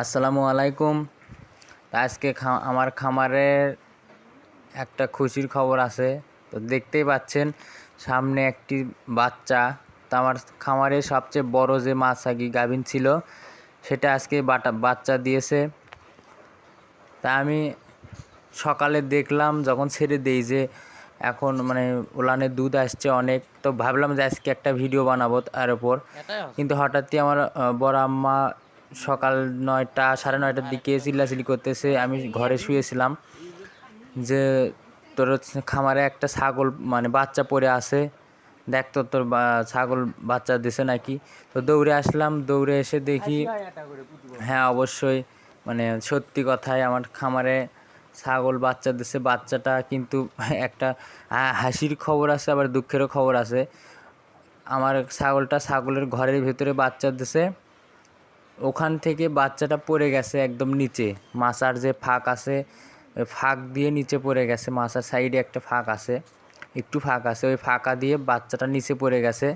আসসালামু আলাইকুম। তা আজকে খা- আমার খামারের একটা খুশির খবর আছে। তো দেখতেই পাচ্ছেন সামনে একটি বাচ্চা। তা আমার খামারে সবচেয়ে বড় যে মাছাগি গাভিন ছিল সেটা আজকে বাটা বাচ্চা দিয়েছে। তা আমি সকালে দেখলাম যখন ছেড়ে দেই যে এখন মানে ওলানের দুধ আসছে অনেক তো ভাবলাম যে আজকে একটা ভিডিও বানাবো তার উপর। কিন্তু হঠাৎই আমার বড় আম্মা সকাল নয়টা সাড়ে নয়টার দিকে চিল্লাচিল্লি করতেছে। আমি ঘরে শুয়েছিলাম যে তোর খামারে একটা ছাগল মানে বাচ্চা পড়ে আছে। দেখ তো তোর ছাগল বাচ্চা দিছে নাকি? তো দৌড়ে আসলাম দৌড়ে এসে দেখি হ্যাঁ অবশ্যই মানে সত্যি কথাই আমার খামারে ছাগল বাচ্চা দিছে বাচ্চাটা কিন্তু একটা হাসির খবর আছে আবার দুঃখেরও খবর আছে। আমার ছাগলটা ছাগলের ঘরের ভেতরে বাচ্চা দিছে। ওখান থেকে বাচ্চাটা পড়ে গেছে একদম নিচে। মাচার যে ফাঁক আছে ফাঁক দিয়ে নিচে পড়ে গেছে মাচার সাইডে একটা ফাঁক আছে, একটু ফাঁক আছে, ওই ফাঁকা দিয়ে বাচ্চাটা নিচে পড়ে গেছে।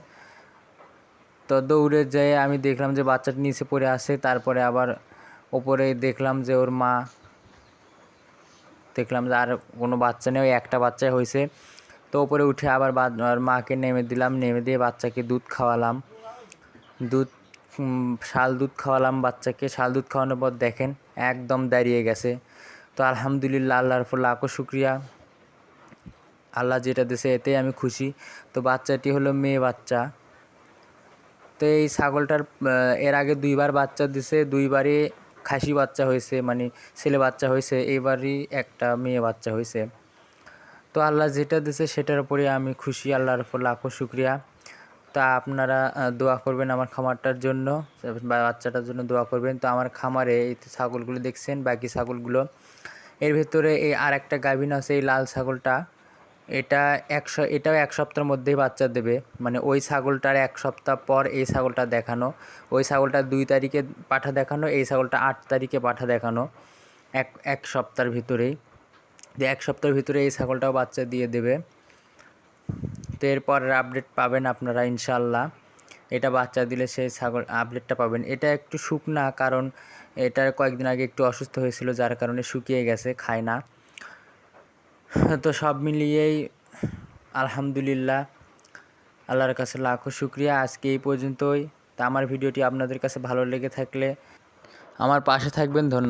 তো দৌড়ে যেয়ে আমি দেখলাম যে বাচ্চাটা নিচে পড়ে আছে, তারপরে আবার ওপরে দেখলাম যে ওর মা, দেখলাম যে আর কোনো বাচ্চা নেই, ওই একটা বাচ্চাই হয়েছে। তো ওপরে উঠে আবার মাকে নেমে দিলাম, নেমে দিয়ে বাচ্চাকে দুধ খাওয়ালাম। দুধ শাল দুধ খাওয়ালাম বাচ্চাকে। শাল দুধ খাওয়ানোর পর দেখেন একদম দাঁড়িয়ে গেছে। তো আলহামদুলিল্লাহ আল্লাহর উপর লাখো শুক্রিয়া। আল্লাহ যেটা দিছে এতেই আমি খুশি। তো বাচ্চাটি হলো মেয়ে বাচ্চা। তো এই ছাগলটার এর আগে দুইবার বাচ্চা দিছে, দুইবারই খাসি বাচ্চা হয়েছে মানে ছেলে বাচ্চা হয়েছে এইবারই একটা মেয়ে বাচ্চা হয়েছে। তো আল্লাহ যেটা দিছে সেটার উপরে আমি খুশি, আল্লাহর উপর লাখো শুক্রিয়া। তা আপনারা দোয়া করবেন আমার খামারটার জন্য বাচ্চাটার জন্য দোয়া করবেন। তো আমার খামারে এই ছাগলগুলো দেখছেন, বাকি ছাগলগুলো, এর ভেতরে এই আর একটা গাভিন আছে, এই লাল ছাগলটা। এটা একশো এটাও এক সপ্তাহের মধ্যেই বাচ্চা দেবে। মানে ওই ছাগলটার এক সপ্তাহ পর এই ছাগলটা দেখানো। ওই ছাগলটা দুই তারিখে পাঠা দেখানো, এই ছাগলটা আট তারিখে পাঠা দেখানো। এক এক সপ্তাহের ভিতরেই। যে এক সপ্তাহের ভিতরে এই ছাগলটাও বাচ্চা দিয়ে দেবে। তো এরপরের আপডেট পাবেন আপনারা ইনশাল্লাহ এটা বাচ্চা দিলে সেই ছাগল আপডেটটা পাবেন। এটা একটু শুকনা, কারণ এটা কয়েকদিন আগে একটু অসুস্থ হয়েছিল, যার কারণে শুকিয়ে গেছে, খায় না। তো সব মিলিয়েই আলহামদুলিল্লাহ, আল্লাহর কাছে লাখো শুক্রিয়া। আজকে এই পর্যন্তই। তা আমার ভিডিওটি আপনাদের কাছে ভালো লেগে থাকলে আমার পাশে থাকবেন। ধন্যবাদ।